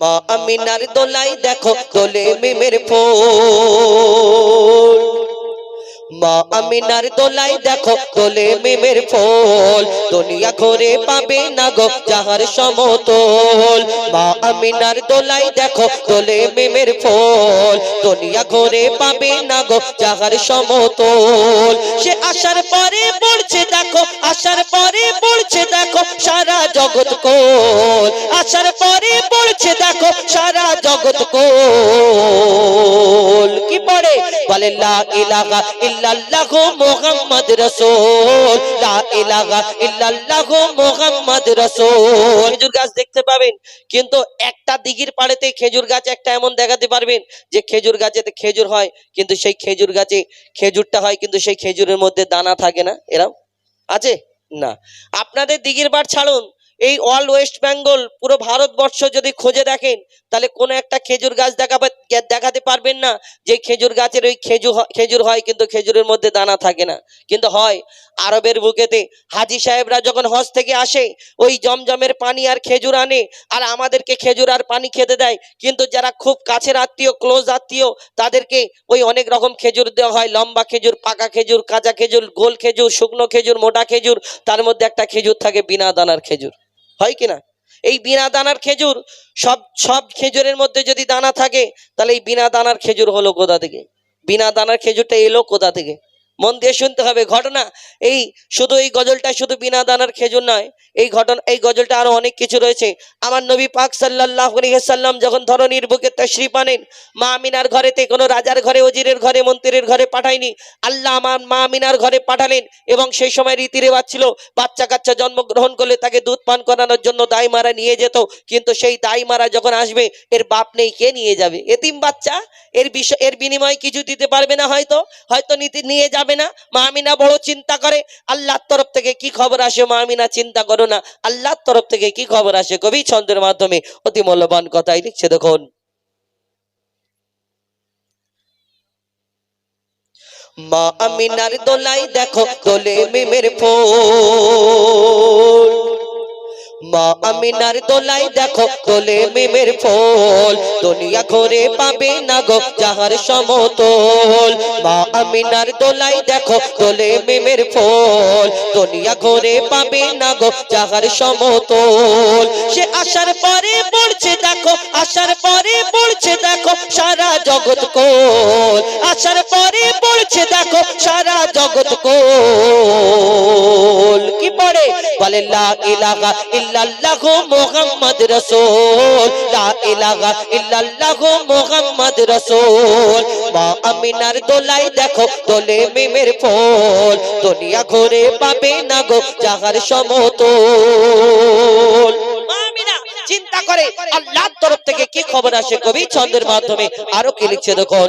মা আমিনার দোলাই দেখো দোলে মিমের ফুল মা আমিনার দোলাই দেখো, দোলে মিমের ফুল। দুনিয়া ঘরে পাবে না গো যাহার সমতল। মা আমিনার দোলাই দেখো, দোলে মিমের ফুল। দুনিয়া ঘরে পাবে না গো যাহার সমতল। সে আসার পরে পড়ছে দেখো, আসার পরে পড়ছে দেখো, সারা জগৎ কোল। আসার পরে পড়ছে দেখো, সারা জগৎ কোল। কি পড়ে? বলে, লা ইলাহা ইল্লাল্লাহ মুহাম্মদ রাসূল। লা ইলাহা ইল্লাল্লাহ মুহাম্মদ রাসূল। খেজুর গাছ দেখতে পাবেন, কিন্তু একটা দিঘির পাড়েতে খেজুর গাছ একটা এমন দেখাতে পারবেন যে খেজুর গাছেতে খেজুর হয়, কিন্তু সেই খেজুর গাছে খেজুরটা হয়, কিন্তু সেই খেজুরের মধ্যে দানা থাকে না, এরম? আছে? না। আপনাদের দিঘির পাড় ছাড়ুন। এই অল ওয়েস্ট বেঙ্গল পুরো ভারতবর্ষ যদি খোঁজে দেখেন, তাহলে কোনো একটা খেজুর গাছ দেখাবে দেখাতে পারবেন না যে খেজুর গাছের ওই খেজুর হ- খেজুর হয় কিন্তু খেজুরের মধ্যে দানা থাকে না। কিন্তু হয়, আরবের বুকেতে হাজি সাহেবরা যখন হজ থেকে আসে, ওই জমজমের পানি আর খেজুর আনে, আর আমাদেরকে খেজুর আর পানি খেতে দেয়। কিন্তু যারা খুব কাছের আত্মীয় ক্লোজ আত্মীয়, তাদেরকে ওই অনেক রকম খেজুর দেওয়া হয়। লম্বা খেজুর, পাকা খেজুর, কাঁচা খেজুর, গোল খেজুর, শুকনো খেজুর, মোটা খেজুর, তার মধ্যে একটা খেজুর থাকে বিনা দানার খেজুর। হয় কি না এই বিনা দানার খেজুর, সব সব খেজুরের মধ্যে যদি দানা থাকে, তাহলে এই বিনা দানার খেজুর হলো কোথা থেকে? বিনা দানার খেজুরটা এলো কোথা থেকে? মন দিয়ে শুনতে হবে। ঘটনা এই শুধু এই গজলটা শুধু বিনা দানার খেজুর নয়, এই ঘটনা, এই গজলটা আরও অনেক কিছু রয়েছে। আমার নবী পাক সাল্লাহ সাল্লাম যখন ধরনীর বুকে তশরিফ আনেন, মা আমিনার ঘরেতে কোনো রাজার ঘরে, ওজিরের ঘরে, মন্ত্রীর ঘরে পাঠায়নি। আল্লাহ আমার মা আমিনার ঘরে পাঠালেন এবং সেই সময় রীতি রেওয়াজ ছিল, বাচ্চা কাচ্চা জন্মগ্রহণ করলে তাকে দুধ পান করানোর জন্য দাই মারা নিয়ে যেত, কিন্তু সেই দাই মারা যখন আসবে, এর বাপ নেই, কে নিয়ে যাবে? এতিম বাচ্চা এর বিষয় এর বিনিময়ে কিছু দিতে পারবে না হয়তো হয়তো নীতি নিয়ে যাবে না। মা আমিনা বড় চিন্তা করে, আল্লাহর তরফ থেকে কি খবর আসে মা আমিনা? চিন্তা করো না, আল্লাহর তরফ থেকে কি খবর আসে? কবি ছন্দের মাধ্যমে অতি মূল্যবান কথাই লিখছে, দেখুন। মা আমিনার দোলাই দেখো দোলে মিমের ফুল মা আমিনার দোলাই দেখো, দোলে মিমের ফুল। দুনিয়া ঘরে পাবে না গো যাহার সমতল। মা আমিনার দোলাই দেখো, দোলে মিমের ফুল। দুনিয়া ঘরে পাবে না গো যাহার সমতল। সে আসার পরে পড়ছে দেখো, আসার পরে পড়ছে দেখো, সারা জগৎ কোল। আসার পরে পড়ছে দেখো, সারা জগৎ কোল। কি পড়ে? বলে, লা ইলাহা ইল্লাল্লাহ মুহাম্মদ রাসূল। লা ইলাহা ইল্লাল্লাহ মুহাম্মদ রাসূল। মা আমিনার দোলাই দেখো, দোলে মিমের ফুল। দুনিয়া ঘুরে পাবে না গো যাহার সমতল। চিন্তা করে, আল্লাহর তরফ থেকে কি খবর আসে কবি? ছন্দের মাধ্যমে আরও কি লিখছে দেখুন।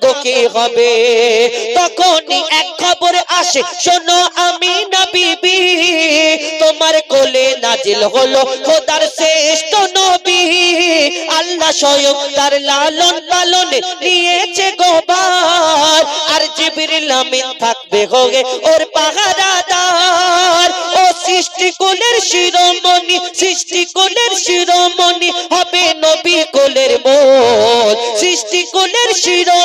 গো কি হবে? তখনই এক খবর আসে, শোনো আমি না বিবি তোমার কোলে নাজিল হলো খোদার শ্রেষ্ঠ নবী। আল্লাহ স্বয়ং তার লালন পালনে নিয়েছে গোবার, আর জিবরিল আমিন থাকবে হোগে ওর পাহারাদার। ও সৃষ্টি কোলের শিরোমণি সৃষ্টি কোলের শিরোমণি হবে নবী কোলের মোল। সৃষ্টি কোলের শিরোমণি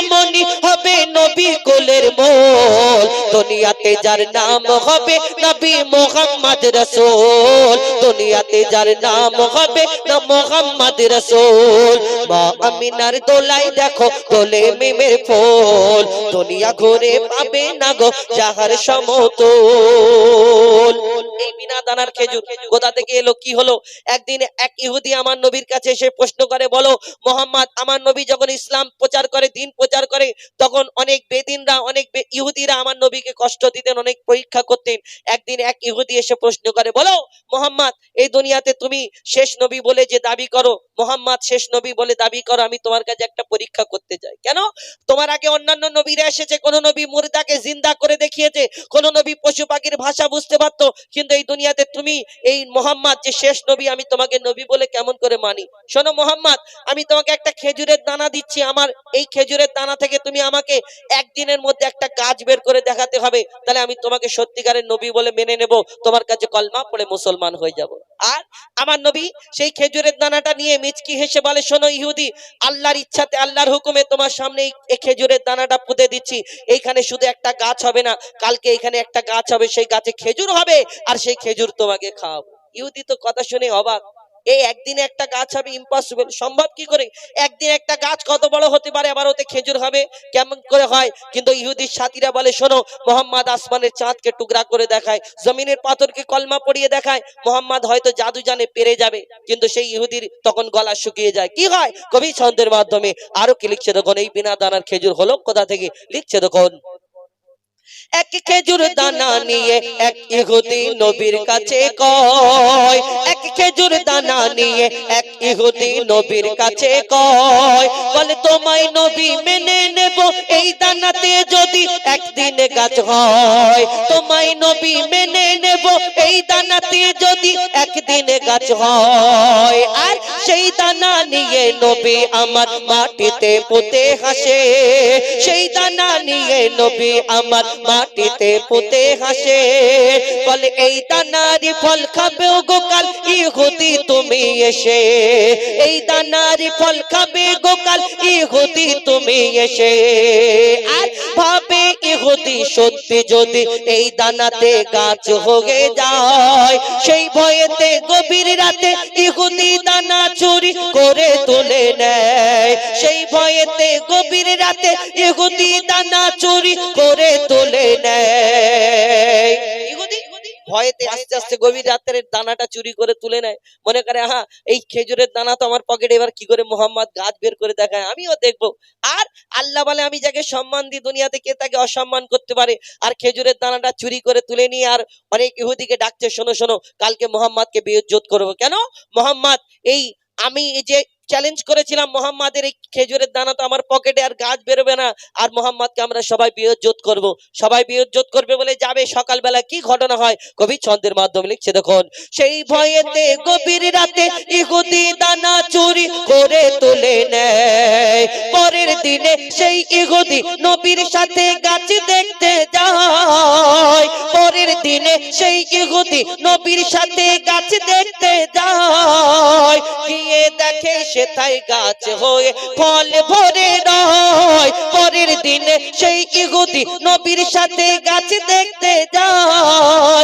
দুনিয়াতে যার নাম হবে নবী মোহাম্মদ রসুল। দুনিয়াতে যার নাম হবে না মোহাম্মদ রসুল। মা আমিনার দোলাই দেখো, দোলে মিমের ফুল। দুনিয়া ঘুরে পাবে না গো যাহার সমতল। এই খেজুর। কোথা থেকে এলো কি হলো? একদিন এক ইহুদি আমার নবীর কাছে এসে প্রশ্ন করে, বলো, মোহাম্মদ, আমার নবী যখন ইসলাম প্রচার করে, দিন প্রচার করে, তখন অনেক বেদিনরা, অনেক ইহুদিরা আমার নবীকে কষ্ট দিতেন, অনেক পরীক্ষা করতেন। একদিন এক ইহুদি এসে প্রশ্ন করে, বলো, মোহাম্মদ, এই দুনিয়াতে তুমি শেষ নবী বলে যে দাবি করো? মোহাম্মদ, শেষ নবী বলে দাবি করো, আমি তোমার কাছে একটা পরীক্ষা করতে চাই। কেন? তোমার আগে অন্যান্য নবীরা এসেছে, কোন নবী মুর্দাকে জিন্দা করে দেখিয়েছে, কোন নবী পশু পাখির ভাষা বুঝতে পারতো, কিন্তু এই দুনিয়াতে তুমি এই মোহাম্মদ, যে শেষ নবী, আমি তোমাকে নবী বলে কেমন করে মানি? শোনো মোহাম্মদ, আমি তোমাকে একটা খেজুরের দানা দিচ্ছি। আমার এই খেজুরের দানা থেকে তুমি আমাকে একদিনের মধ্যে একটা কাজ বের করে দেখাতে হবে। তাহলে আমি তোমাকে সত্যিকারের নবী বলে মেনে নেব। তোমার কাছে কলমা পড়ে মুসলমান হয়ে যাব। আর আমার নবী সেই খেজুরের দানাটা নিয়ে মিচকি হেসে বলে, শোনো ইহুদি, আল্লাহর ইচ্ছাতে, আল্লাহর হুকুমে তোমার সামনে এই- খেজুরের দানাটা পুঁতে দিচ্ছি। এইখানে শুধু একটা গাছ হবে না, কালকে এখানে একটা গাছ হবে, সেই গাছে খেজুর হবে, আর সেই খেজুর তোমাকে খাওয়াবো। ইহুদি তো কথা শুনে অবাক। এই একদিনে একটা গাছ হবে ইম্পসিবল সম্ভব কি করে? একদিন একটা গাছ কত বড় হতে পারে, আবার ওতে খেজুর হবে? কেমন করে হয়? কিন্তু ইহুদির সাথীরা বলে, শোনো, মোহাম্মদ আসমানের চাঁদকে টুকরা করে দেখায়, জমিনের পাথরকে কলমা পড়িয়ে দেখায়। মোহাম্মদ হয়তো জাদু জানে পেরে যাবে, কিন্তু সেই ইহুদির তখন গলা শুকিয়ে যায়। কি হয়? কবি ছন্দের মাধ্যমে। আরও কি লিখছে তখন এই বিনা দানার খেজুর হলো কোথা থেকে? লিখছে দেখুন। এক খেজুর দানা নিয়ে এক ইহুদি নবীর কাছে কয় এক খেজুর দানা নিয়ে এক ইহুদি নবীর কাছে কয় বলে তোমায় নবী মেনে নেব এই দানাতে যদি একদিনে গাছ হয় তোমায় নবী মেনে নেব এই দানাতে যদি একদিনে গাছ হয়। আর সেই দানা নিয়ে নবী আমার মাটিতে পুঁতে হাসে। সেই দানা নিয়ে নবী আমার মাটিতে পুঁতে হাসে। বলে, এই দানারি ফল খাবে গোকাল ইহুদি তুমি এসে। এই দানারি ফল খাবে গোকাল ইহুদি তুমি এসে। আর ভাবে ইহুদি সত্যি যদি এই দানাতে গাছ হয়ে যায়, সেই ভয়েতে গভীর রাতে ইহুদি দানা চুরি করে তোলে নেয়। সেই ভয়েতে গভীর রাতে ইহুদি দানা চুরি করে তোলে নেয়। ভয়েতে আস্তে আস্তে গভীর রাতের দানাটা চুরি করে তুলে নেয়। মনে করে হ্যাঁ এই খেজুরের দানা তো আমার পকেটে এবার কি করে মোহাম্মদ গাছ বের করে দেখায়? আমিও দেখব। আর আল্লাহ বলে আমি যাকে সম্মান দিই দুনিয়াতে কে তাকে অসম্মান করতে পারে? আর খেজুরের দানাটা চুরি করে তুলে নিয়ে আর অনেক ইহুদিকে ডাকছে শোনো শোনো কালকে মোহাম্মদকে বিয়োজ্জত করব। কেন? মোহাম্মদ এই আমি এই যে চ্যালেঞ্জ করেছিলাম মোহাম্মদের এই খেজুরের দানা তো আমার পকেটে আর গাছ বেরোবে না। আর মোহাম্মদকে আমরা সবাই বিয়োজ্জত করব। সবাই বিয়োজ্জত করবে বলে যাবে। সকালবেলা কি ঘটনা হয়? কবি ছন্দের মাধ্যমে লিখছে, দেখুন, সেই ভয়েতে গভীর রাতে ইহুদি দানা চুরি করে তুলে নেয়। পরের দিনে সেই ইহুদি নবীর সাথে গাছ দেখতে যায়। পরের দিনে সেই ইহুদি নবীর সাথে গাছ দেখতে যায়। গিয়ে দেখে সেথায় গাছ হয়ে ফল ভরে রয়। পরের দিনে সেই ইহুদি নবীর সাথে গাছ দেখতে গিয়ে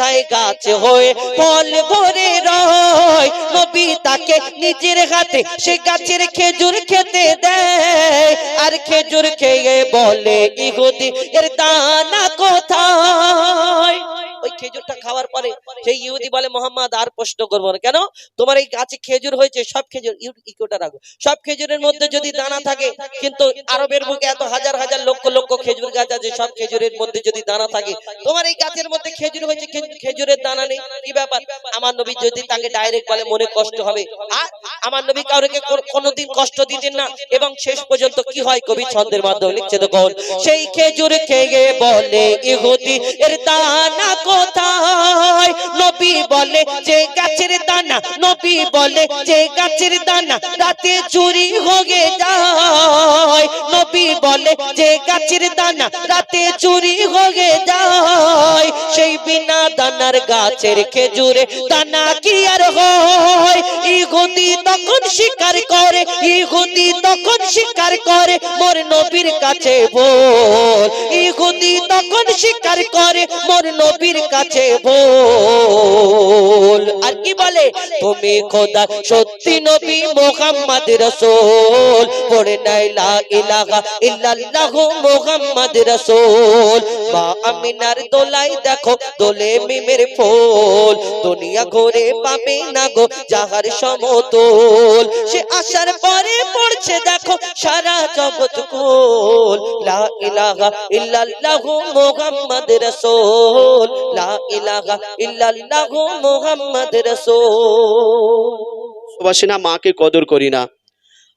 সেথায় গাছ হয়ে, ফল ভরে রয়। নবী তাকে নিজের হাতে সে গাছের খেজুর খেতে দেয়। আর খেজুর খেয়ে বলে, ইহুদি, এর দানা কোথায়? ওই খেজুরটা খাওয়ার পরে সেই ইহুদি বলে, মোহাম্মদ, আর প্রশ্ন করব না। কেন? তোমার এই গাছে খেজুর হয়েছে, সব খেজুর ইকোটা রাখো। সব খেজুরের মধ্যে যদি দানা থাকে, কিন্তু আরবের বুকে এত হাজার হাজার লক্ষ লক্ষ খেজুর গাছ আছে, সব খেজুরের মধ্যে যদি দানা থাকে, তোমার এই গাছের মধ্যে খেজুর হয়েছে খেজুরের দানা নেই? কি ব্যাপার? আমার নবী যদি তাকে ডাইরেক্ট বলে, মনে কষ্ট হবে। আর আমার নবী কাউকে কোনোদিন কষ্ট দিতেন না। এবং শেষ পর্যন্ত কি হয়? কবি ছন্দের মাধ্যমে লিখছে দেখুন সেই খেজুর খেয়ে বলে, ইহুদি, এর দানা কোথায়? নবী বলে, যে গাছের দানা। নবী বলে, যে গাছের দানা রাতে চুরি হয়ে যায়। নবী বলে, যে গাছের দানা রাতে চুরি হয়ে যায়। সেই বিনা দানার গাছের খেজুরে, দানা কি আর হয়? ইহুদি তখন স্বীকার করে, ইহুদি তখন স্বীকার করে, মোর নবীর কাছে বল। ইহুদি তখন স্বীকার করে, মোর নবীর কাছে বল। আর কি বলে? তুমি খোদা, সত্যি নবী মোহাম্মদ রসুল। পড়ে নাই, লা ইলাহা ইল্লাল্লাহ মোহাম্মদ রসুল। মা আমিনার দোলাই দেখো, দোলে মিমের ফুল। দুনিয়া ঘুরে পাবে না গো যাহার সমতল। সে আসার পরে পড়ছে দেখো সারা জগৎ কুল। লা ইলাহা ইল্লাল্লাহ মুহাম্মদ রাসূল। লা ইলাহা ইল্লাল্লাহ মুহাম্মদ রাসূল। ভালোবাসি না মাকে কদর করি না।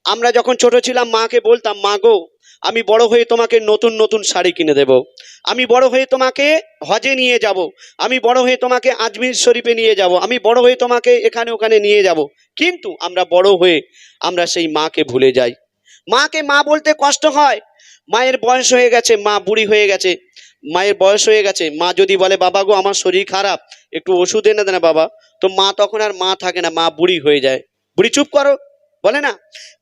আমরা যখন ছোট ছিলাম, মাকে বলতাম, মা গো আমি বড় হয়ে তোমাকে নতুন নতুন শাড়ি কিনে দেব। আমি বড় হয়ে তোমাকে হজে নিয়ে যাব। আমি বড় হয়ে তোমাকে আজমির শরীফে নিয়ে যাব। আমি বড় হয়ে তোমাকে এখানে ওখানে নিয়ে যাব। কিন্তু আমরা বড় হয়ে আমরা সেই মাকে ভুলে যাই। মাকে মা বলতে কষ্ট হয়। মায়ের বয়স হয়ে গেছে, মা বুড়ি হয়ে গেছে। মায়ের বয়স হয়ে গেছে। মা যদি বলে, বাবা গো, আমার শরীর খারাপ, একটু ওষুধ এনে দেনা বাবা। তো মা তখন আর মা থাকে না, মা বুড়ি হয়ে যায়। বুড়ি, চুপ করো। বলে না?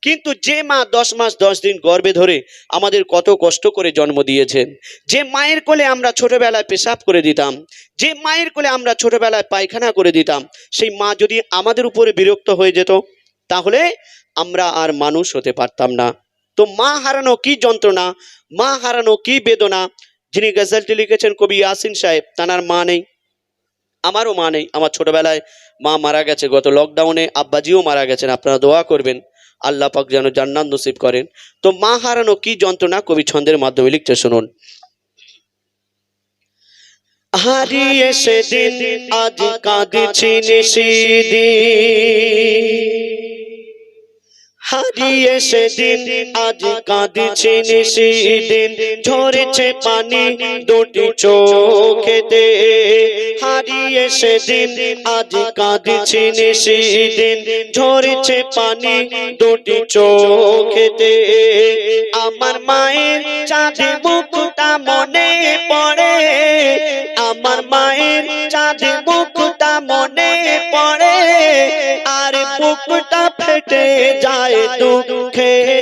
কিন্তু যে মা দশ মাস দশ দিন গর্ভে ধরে আমাদের কত কষ্ট করে জন্ম দিয়েছেন যে মায়ের কোলে আমরা ছোটবেলায় পেশাব করে দিতাম, যে মায়ের কোলে আমরা ছোটবেলায় পায়খানা করে দিতাম, সেই মা যদি আমাদের উপরে বিরক্ত হয়ে যেত, তাহলে আমরা আর মানুষ হতে পারতাম না। তো মা হারানো কি যন্ত্রণা? মা হারানো কি বেদনা? যিনি গজলটি লিখেছেন কবি ইয়াসিন সাহেব তানার মা নেই, আমারও মা নেই। আমার ছোটবেলায় মা মারা গেছে, গত লকডাউনে আব্বাজিও মারা গেছেন, আপনারা দোয়া করবেন, আল্লাহ পাক যেন জান্নাত নসিব করেন। তো মা হারানো কি যন্ত্রণা? কবি ছন্দের মাধ্যমে লিখতে শুনুন। হারিয়ে সেদিন আজ কাঁদছি নিশিদিন হারিয়ে সেদিন আজ কাঁদছে নিশিদিন। ঝরেছে পানি দুটি চোখেতে হারিয়ে সেদিন আজ কাঁদছে নিশিদিন। ঝরেছে পানি দুটি চোখেতে আমার মায়ের চাঁদে মুখটা মনে পড়ে। আমার মায়ের চাঁদে মুখটা মনে পড়ে আর বুকটা ফেটে যায় হারিয়ে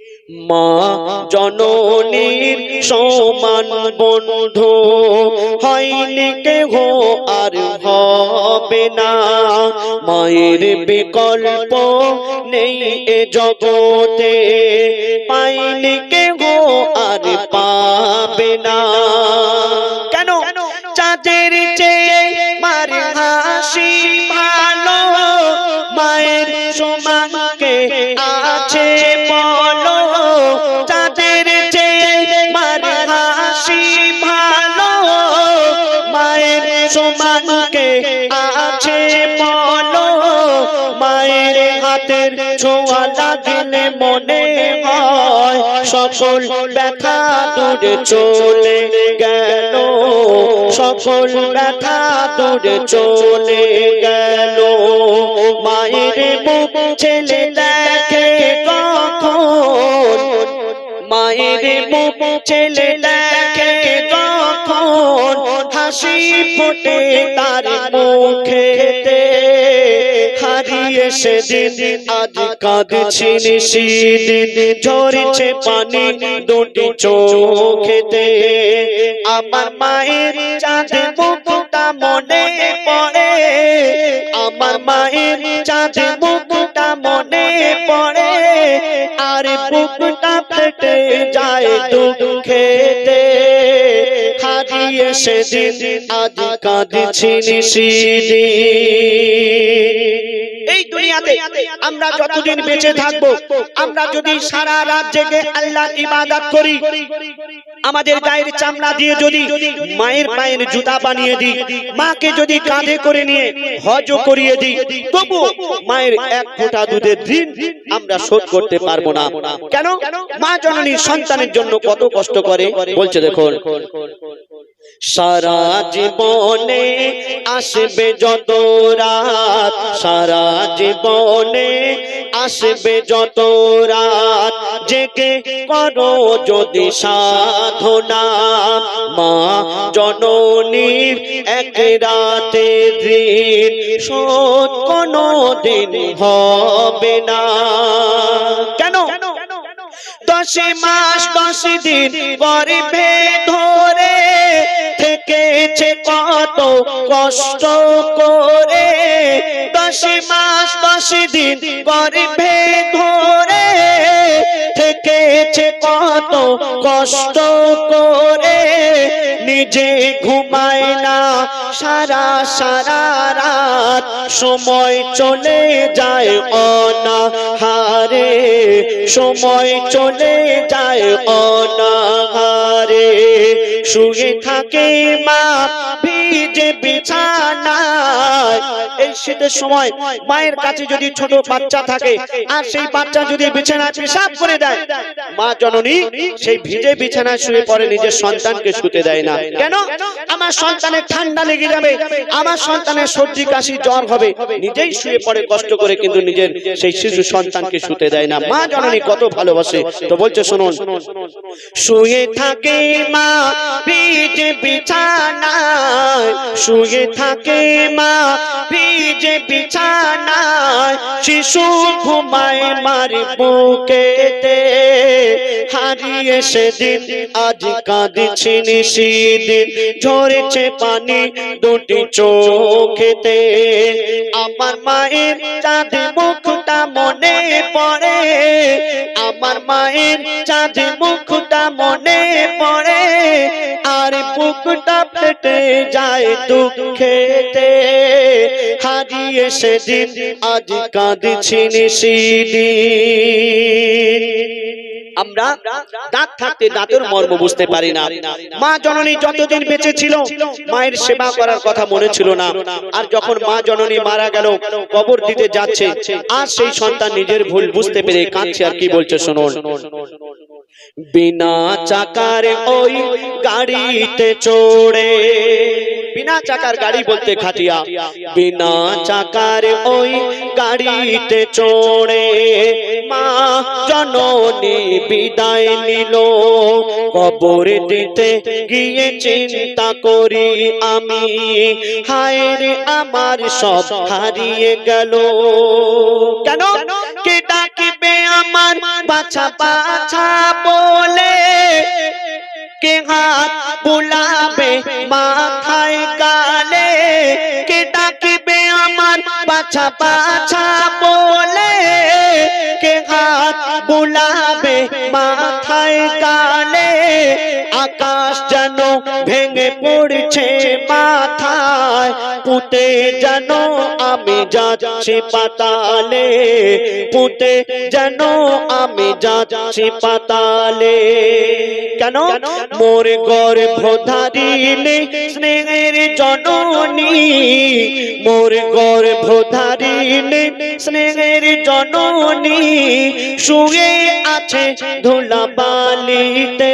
মা জননীর সমান বন্ধু। হয়নি কেহ আর হবে না। মায়ের বিকল্প নেই এ জগতে। পাইনি কেহ আর পাবে না। কেন? চাঁদের চেয়ে মার হাসি মনে হয় সকল ব্যথা দূরে চলে গেল। সকল ব্যথা দূরে চলে গেল। মায়ের মুখ ছেলে দেখে কখন? মায়ের মুখ ছেলে দেখে কখন? হাসি ফোটে তার হারিয়ে সেদিন আজ কাঁদছি নিশিদিন ঝরছে পানি দুটি চোখেতে। আমার মায়ের চাঁদ মুখটা মনে পড়ে। আমার মায়ের চাঁদ মুখটা মনে পড়ে। আর বুকটা ফেটে যায় দুঃখেতে। হারিয়ে সেদিন আজ কাঁদছি এই দুনিয়াতে আমরা যতদিন বেঁচে থাকব, আমরা যদি সারা রাত জেগে আল্লাহর ইবাদত করি, আমাদের গায়ের চামড়া দিয়ে যদি মায়ের পায়ের জুতা বানিয়ে দিই, মাকে যদি কাঁধে করে নিয়ে হজ করিয়ে দিই, তবু মায়ের এক ফোঁটা দুধের ঋণ আমরা শোধ করতে পারব না। কেন? মা জননী সন্তানের জন্য কত কষ্ট করে। বলছে, দেখুন, সারা জীবনে আসবে যত রাত, সারা জীবনে আসবে যত রাত। জেগে করো যদি সাধনা। মা জননীর এক রাতে দিন শোধ কোনো দিন হবে না। কেন? দশে মাস দশ দিন গর্ভে ধরে থেকেছে কত কষ্ট করে। দশে মাস দশ দিন গর্ভে ধরে থেকেছে কত কষ্ট করে। নিজে ঘুমায় না। সারা সারা রাত সময় চলে যায় অনা হারে সময় চলে যায় অনা হারে শুয়ে থাকে মা, ভিজে বিছানায় এই শীতের সময় মায়ের কাছে যদি ছোট বাচ্চা থাকে, আর সেই বাচ্চা যদি বিছানায় পেশাব করে দেয়, মা জননী সেই ভিজে বিছানায় শুয়ে পড়ে নিজের সন্তানকে শুতে দেয় না। কেন? আমার সন্তানের ঠান্ডা লেগে যাবে, আমার সন্তানের সর্দি কাশি জ্বর হবে, নিজেই শুয়ে পড়ে কষ্ট করে কিন্তু নিজের সেই শিশু সন্তানকে শুতে দেয় না। মা জননী কত ভালোবাসে। তো বলছে, শুনুন, শুয়ে থাকে মা ভিজে বিছানায়, শুয়ে থাকে মা ভিজে বিছানায় শিশু ঘুমায় মার বুকেতে। হারিয়ে সেদিন আজ কাঁদছি নিশিদিন ঝরেছে পানি দুটি চোখেতে। আমার মায়ের চাঁদ মুখটা মনে পড়ে। আমার মায়ের চাঁদ মুখটা মনে পড়ে। আর বুকটা ফেটে যায় দুঃখেতে। হারিয়ে সেদিন, আজ কাঁদছি নিশিদিন আমরা দাঁত থাকতে দাঁতের মর্ম বুঝতে পারি না। মা জননী যতদিন বেঁচে ছিল, মায়ের সেবা করার কথা মনে ছিল না। আর যখন মা জননী মারা গেল, কবর দিতে যাচ্ছে, আর সেই সন্তান নিজের ভুল বুঝতে পেরে কাঁদছে। আর কি বলছে শুনুন? বিনা চাকার ওই গাড়িতে চড়ে বিনা চাকার গাড়ি বলতে খাটিয়া, বিনা চাকার ওই গাড়িতে চড়ে মা জননী বিদায় নিল। কবর দিতে গিয়ে চিন্তা করি আমি, হায় আমার সব হারিয়ে গেল। কেন? কে ডাকিবে আমার? বাছা বাছা বলে। কে হাত বুলাবে মাথায় গালে কে ডাকিবে আমার বাছা বাছা বলে কে হাত বুলাবে মাথায় গালে আকাশ যেন ভেঙে পড়ছে মাথায় পুঁতে যেন আমি যাচ্ছি পাতালে, পুঁতে যেন আমি যাচ্ছি পাতালে। কেন? মোর গর্ভধারিণী, স্নেহের জননী। মোর গর্ভধারিণী, স্নেহের জননী, শুয়ে আছে ধুলা বালিতে